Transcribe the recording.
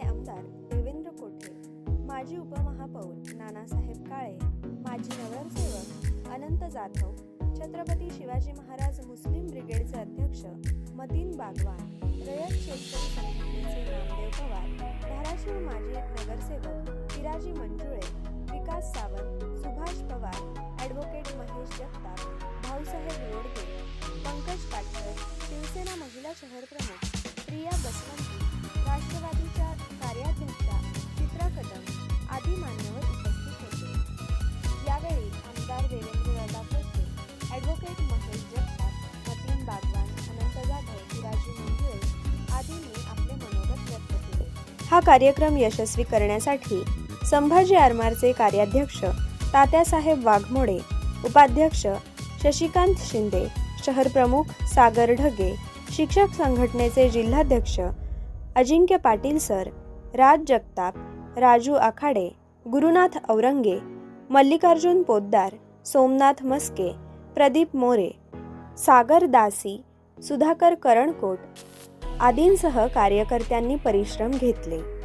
मध्यचे आमदार देवेंद्र कोठे माजी उपमहापौर नानासाहेब काळे माजी नगरसेवक अनंत जाधव छत्रपती शिवाजी महाराज मुस्लिम ब्रिगेडचे अध्यक्ष मतीन बागवान रयत शेतकरी संघटनेचे नामदेव पवार धाराशिव माजी नगरसेवक पिराजी मंजुळे विकास सावंत सुभाष पवार ॲडव्होकेट महेश जगताप भाऊसाहेब रोडगे पंकज पाटकर शिवसेना महिला शहर प्रमुख प्रिया बस हा कार्यक्रम यशस्वी करण्यासाठी संभाजी आरमारचे कार्याध्यक्ष तात्यासाहेब वाघमोडे उपाध्यक्ष शशिकांत शिंदे शहर प्रमुख सागर ढगे शिक्षक संघटनेचे जिल्हाध्यक्ष अजिंक्य पाटील सर राज जगताप राजू आखाडे गुरुनाथ औरंगे मल्लिकार्जुन पोद्दार सोमनाथ मस्के प्रदीप मोरे सागर दासी सुधाकर करणकोट आदींसह कार्यकर्त्यांनी परिश्रम घेतले.